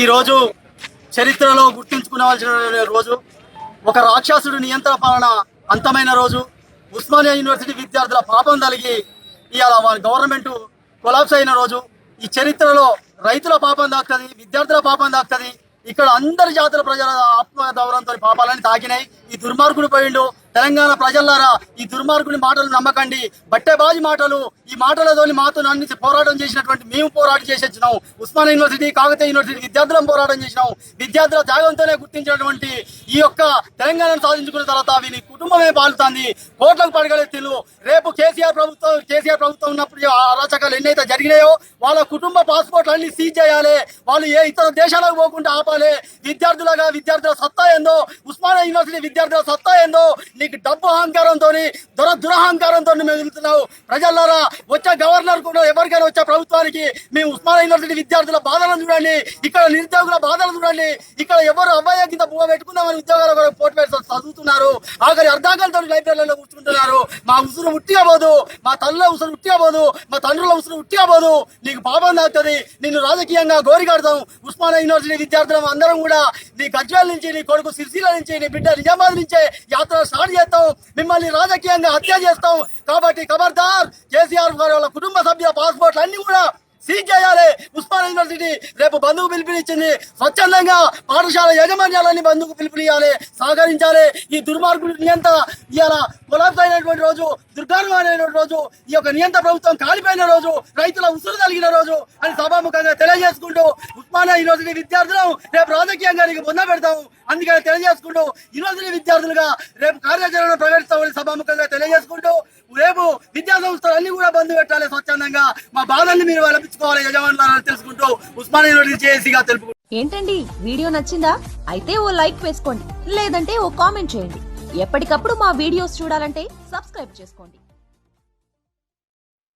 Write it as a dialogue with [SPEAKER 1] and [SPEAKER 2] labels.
[SPEAKER 1] ఈ రోజు చరిత్రలో గుర్తుంచుకునవలసిన రోజు. ఒక రాక్షసుడు నియంత్రణ పాలన అంతమైన రోజు. ఉస్మానియా యూనివర్సిటీ విద్యార్థుల పాపం కలిగి ఇవాళ మన గవర్నమెంట్ కొలాప్స్ అయిన రోజు. ఈ చరిత్రలో రైతుల పాపం దాక్తుంది విద్యార్థుల పాపం దాక్తుంది. ఇక్కడ అందరి జాతుల ప్రజల ఆత్మ గౌరవంతో పాపాలని తాకినాయి. ఈ దుర్మార్గుడు పోయిండు. తెలంగాణ ప్రజలారా ఈ దుర్మార్గుని మాటలు నమ్మకండి. బట్టెబాజి మాటలు ఈ మాటలతోని మాతో అన్ని పోరాటం చేసినటువంటి మేము పోరాటం చేసి ఉస్మాన్ యూనివర్సిటీ కాకతీయ యూనివర్సిటీ విద్యార్థులం పోరాటం చేసినాం. విద్యార్థుల త్యాగంతోనే గుర్తించినటువంటి ఈ యొక్క తెలంగాణను సాధించుకున్న తర్వాత వీని కుటుంబమే పాలుతుంది. కోట్లకు పడగలెత్తిలు రేపు కేసీఆర్ ప్రభుత్వం కేసీఆర్ ప్రభుత్వం ఉన్నప్పుడు అరాచకాలు ఎన్నైతే జరిగినాయో వాళ్ళ కుటుంబ పాస్పోర్ట్లు అన్ని సీజ్ చేయాలి. వాళ్ళు ఏ ఇతర దేశాలకు పోకుండా ఆపాలి. విద్యార్థులుగా విద్యార్థుల సత్తా ఏందో ఉస్మానియా యూనివర్సిటీ విద్యార్థుల సత్తా ఏందో నీకు డబ్బు అహంకారంతో దుర దురహంకారంతో మెదులుతున్నావు ప్రజలారా వచ్చే గవర్నర్ కూడా ఎవరికైనా వచ్చే ప్రభుత్వానికి మేము ఉస్మానియా యూనివర్సిటీ విద్యార్థుల బాధలను చూడండి ఇక్కడ నిరుద్యోగుల బాధలను చూడండి ఇక్కడ ఎవరు అబ్బాయి కింద పువ్వ పెట్టుకుందామని ఉద్యోగాల కూడా పోటీ పెట్టి చదువుతున్నారు. ఆఖరి అర్ధాకాలతో లైబ్రరీలో కూర్చుంటున్నారు. మా ఉసురు ఉట్టిగా పోదు మా తల్లుల ఉసురు ఉట్టిగా పోదు మా తండ్రుల ఉసురు ఉట్టిగా పోదు. నీకు పాపం తాగుతుంది నిన్ను రాజకీయంగా గోరికాడతాం. ఉస్మానియా యూనివర్సిటీ విద్యార్థులం అందరం కూడా నీ గజ్వేల్ నుంచి నీ కొడుకు సిరిసిల్ల నుంచి నీ బిడ్డ నిజామాబాద్ నుంచే యాత్ర స్టార్ట్ చేస్తాం. మిమ్మల్ని రాజకీయంగా హత్య చేస్తాం కాబట్టి ఖబర్దార్ కేసీఆర్ గారి వాళ్ళ కుటుంబ సభ్యుల పాస్పోర్ట్లు అన్ని కూడా సీజ్ చేయాలి. ఉస్మానియా యూనివర్సిటీ రేపు బంధుకు పిలుపునిచ్చింది. స్వచ్ఛందంగా పాఠశాల యాజమాన్యాలన్నీ బంధుకు పిలుపునియాలి సహకరించాలి. ఈ దుర్మార్గుడు నియంత ఇలా కొలాప్స్ రోజు దుర్గారమైనటువంటి రోజు ఈ యొక్క నియంత ప్రభుత్వం కాలిపోయిన రోజు రైతుల ఉసురు కలిగిన రోజు అని సభాముఖంగా తెలియజేసుకుంటూ ఉస్మానియా యూనివర్సిటీ విద్యార్థులను రేపు రాజకీయంగా నీకు బొంద పెడతాము అందుకని తెలియజేసుకుంటూ యూనివర్సిటీ విద్యార్థులుగా రేపు కార్యాచరణ ప్రవేశిస్తామని సభాముఖంగా తెలియజేసుకుంటూ రేపు విద్యా సంస్థలు అన్ని కూడా బంద్ పెట్టాలి స్వచ్ఛందంగా. మా బాధల్ని మీరు వెలపించుకోవాలి యజమానులను చేసుకుంటూ ఉస్మానియా యూనివర్సిటీ చేసిగా తెలుపు
[SPEAKER 2] ఏంటండి? వీడియో నచ్చిందా? అయితే ఓ లైక్ వేసుకోండి. లేదంటే ఓ కామెంట్ చేయండి. ఎప్పటికప్పుడు మా వీడియోస్ చూడాలంటే సబ్స్క్రైబ్ చేసుకోండి.